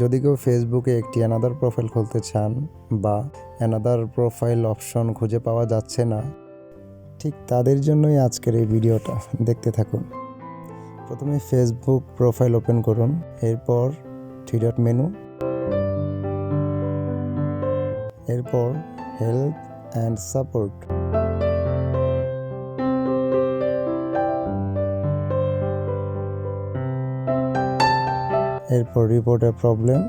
যদি কেউ ফেসবুকে একটি অ্যানাদার প্রোফাইল খুলতে চান বা অ্যানাদার প্রোফাইল অপশন খুঁজে পাওয়া যাচ্ছে না, ঠিক তাদের জন্যই আজকের এই ভিডিওটা। দেখতে থাকুন। প্রথমে ফেসবুক প্রোফাইল ওপেন করুন, এরপর থ্রি ডট মেনু এরপর হেল্প অ্যান্ড সাপোর্ট এরপর রিপোর্টের প্রবলেম।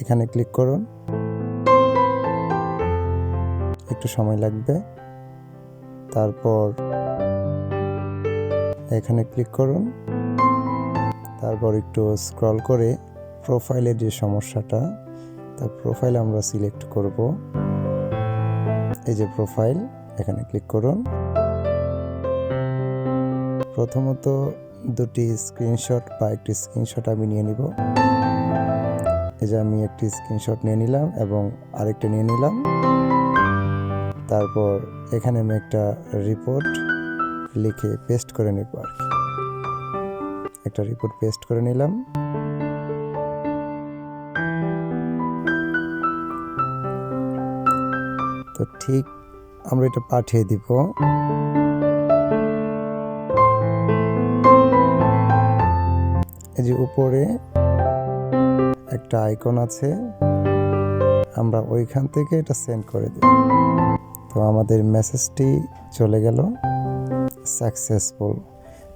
এখানে ক্লিক করুন। একটু সময় লাগবে। তারপর এখানে ক্লিক করুন। তারপর একটু স্ক্রল করে প্রোফাইলের যে সমস্যাটা, তার প্রোফাইল আমরা সিলেক্ট করব। এই যে প্রোফাইল, এখানে ক্লিক করুন। প্রথমত দুটি স্ক্রিনশট বা একটি স্ক্রিনশট আমি নিয়ে নিব। এই যে আমি একটি স্ক্রিনশট নিয়ে নিলাম এবং আরেকটা নিয়ে নিলাম। তারপর এখানে আমি একটা রিপোর্ট লিখে পেস্ট করে নিব আর কি। একটা রিপোর্ট পেস্ট করে নিলাম। তো ঠিক আমরা এটা পাঠিয়ে দিব। যে উপরে একটা আইকন আছে, আমরা ওইখান থেকে এটা সেন্ড করে দিই। তো আমাদের মেসেজটি চলে গেল সাকসেসফুল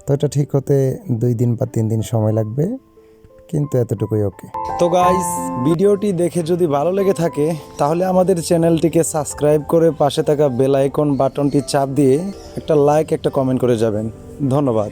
তো এটা ঠিক হতে দুই দিন বা তিন দিন সময় লাগবে, কিন্তু এতটুকুই ওকে তো গাইস ভিডিওটি দেখে যদি ভালো লেগে থাকে, তাহলে আমাদের চ্যানেলটিকে সাবস্ক্রাইব করে পাশে থাকা বেল আইকন বাটনটি চাপ দিয়ে একটা লাইক একটা কমেন্ট করে যাবেন। ধন্যবাদ।